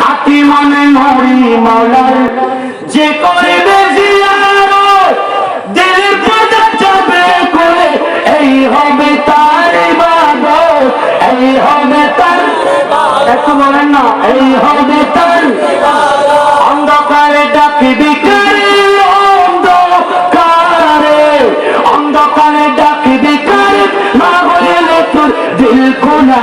কাকি মানে মরি মাওলার যে করবে দিলের পদা যাবে করে, এই হবে তার ইবাদত, এই হবে তার একটু বলেন না, এই হবে তার অন্ধকারে ডাকিবি কারে অন্ধকারে। অন্ধকারে ডাকিবি কারে না হইলে তোর দিল খোলা।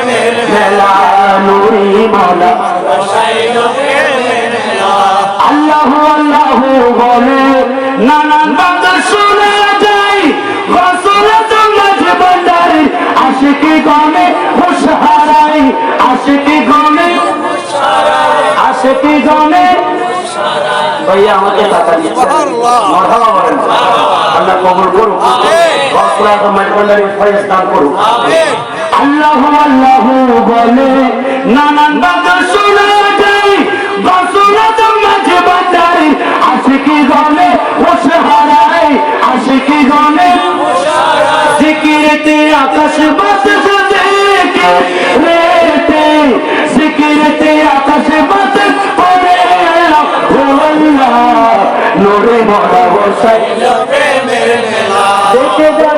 বসাই মেলা নুরি মলা আল্লাহ আল্লাহ বলে নানান বান্দর শুনে যাই রসুল জন্মাজ আমাকে টাকা দিচ্ছে ফয়েজ দান করুন আল্লাহ আল্লাহ বলে। নানান বান্দর শুনে যাই রসুল জন্মাজ ভান্ডারি আশিকি গমে খুশ হারাই আশিকি গমে জিকিরতে আকাশ বাতাস দেখে রেতে জিকিরতে আকাশ বাতাস পড়ে আল্লাহ নোরে মরা বসাই দেখে যারে মাঝি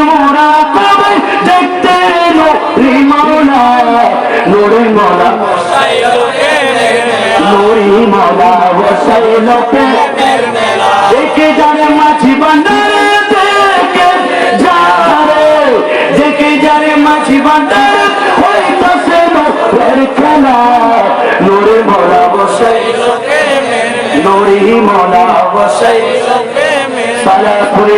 মোরা কবে দেখতে এলো রিমাওলা নুরি মরা নুরি মরা বসাইল দেখে যারে মাঝি বান্দারে দেখে যারে দেখে যারে মাঝি বান্দারে হইতাছে নোরের খেলা। নুরি নুরি বসাইল সালাতুল